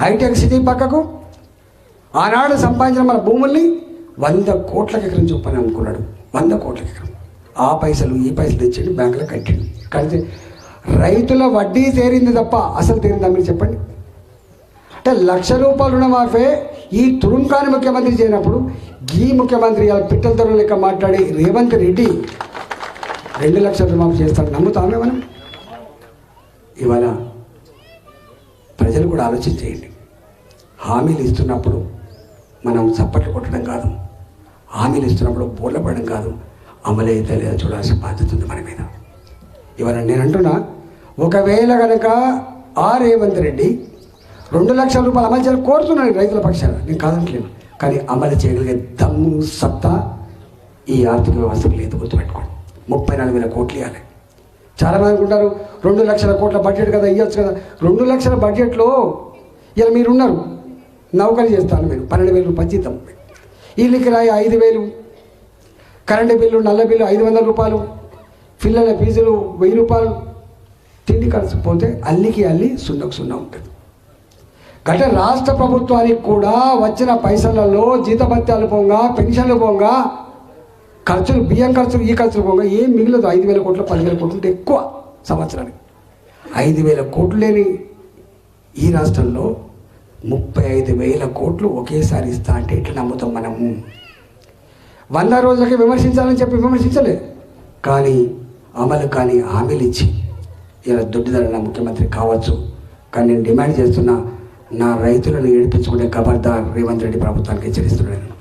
Hitech city పక్కకు ఆనాడు సంపాదించిన మన భూముల్ని వంద కోట్ల ఎకరం చొప్పున అమ్ముకున్నాడు. వంద కోట్ల ఎకరం. ఆ పైసలు ఈ పైసలు తెచ్చిండు బ్యాంకులో కట్టిండు కడితే రైతుల వడ్డీ తేరింది తప్ప అసలు తేరిందా మీరు చెప్పండి? అంటే లక్ష రూపాయల రుణమాఫే ఈ తురుంకాని ముఖ్యమంత్రి చేయనప్పుడు ఈ ముఖ్యమంత్రి వాళ్ళ పిట్టల ధర లెక్క మాట్లాడి రేవంత్ రెడ్డి రెండు లక్షల రుణమాఫీ చేస్తాడు. నమ్ముతామే మనం ఇవాళ ప్రజలు కూడా ఆలోచన చేయండి. హామీలు ఇస్తున్నప్పుడు మనం చప్పట్లు కొట్టడం కాదు. హామీలు ఇస్తున్నప్పుడు బోర్లపడడం కాదు. అమలైతే లేదా చూడాల్సిన బాధ్యత ఉంది మన మీద. ఇవాళ నేను అంటున్నా ఒకవేళ కనుక ఆ రేవంత్ రెడ్డి రెండు లక్షల రూపాయలు అమలు చేయాలని కోరుతున్నాను రైతుల పక్షాన నేను కాదంటలేను. కానీ అమలు చేయగలిగే దమ్ము సత్తా ఈ ఆర్థిక వ్యవస్థకు లేదు గుర్తుపెట్టుకోండి. ముప్పై నాలుగు వేల కోట్లు ఇవ్వాలి. చాలామంది అనుకుంటారు రెండు లక్షల కోట్ల బడ్జెట్ కదా ఇవ్వచ్చు కదా. రెండు లక్షల బడ్జెట్లో ఇలా మీరు ఉన్నారు చేస్తాను మీరు పన్నెండు వేలు రూపాయలు జీతం. ఇల్లుకి రాయి ఐదు వేలు. కరెంటు బిల్లు నల్ల బిల్లు ఐదు వందల రూపాయలు. పిల్లల ఫీజులు వెయ్యి రూపాయలు. తిండి ఖర్చు పోతే అల్లికి అల్లి సున్నకు సున్నా ఉంటుంది. గత రాష్ట్ర ప్రభుత్వానికి కూడా వచ్చిన పైసలలో జీతభత్యాలు పోగా పెన్షన్లు పోగా ఖర్చులు బియ్యం ఖర్చులు ఈ ఖర్చులు పోగా ఏం మిగిలదు. ఐదు వేల కోట్లు పదివేల కోట్లు ఉంటే ఎక్కువ సంవత్సరానికి. ఐదు వేల కోట్లు లేని ఈ రాష్ట్రంలో ముప్పై ఐదు వేల కోట్లు ఒకేసారి ఇస్తా అంటే ఎట్లా నమ్ముతాం మనము? వంద రోజులకి విమర్శించాలని చెప్పి విమర్శించలే కానీ అమలు కానీ హామీలు ఇచ్చి ఇలా దొడ్డిదల ముఖ్యమంత్రి కావచ్చు. కానీ నేను డిమాండ్ చేస్తున్నా నా రైతులను ఏడిపించుకునే ఖబర్దార్ రేవంత్ రెడ్డి ప్రభుత్వానికి హెచ్చరిస్తున్నాను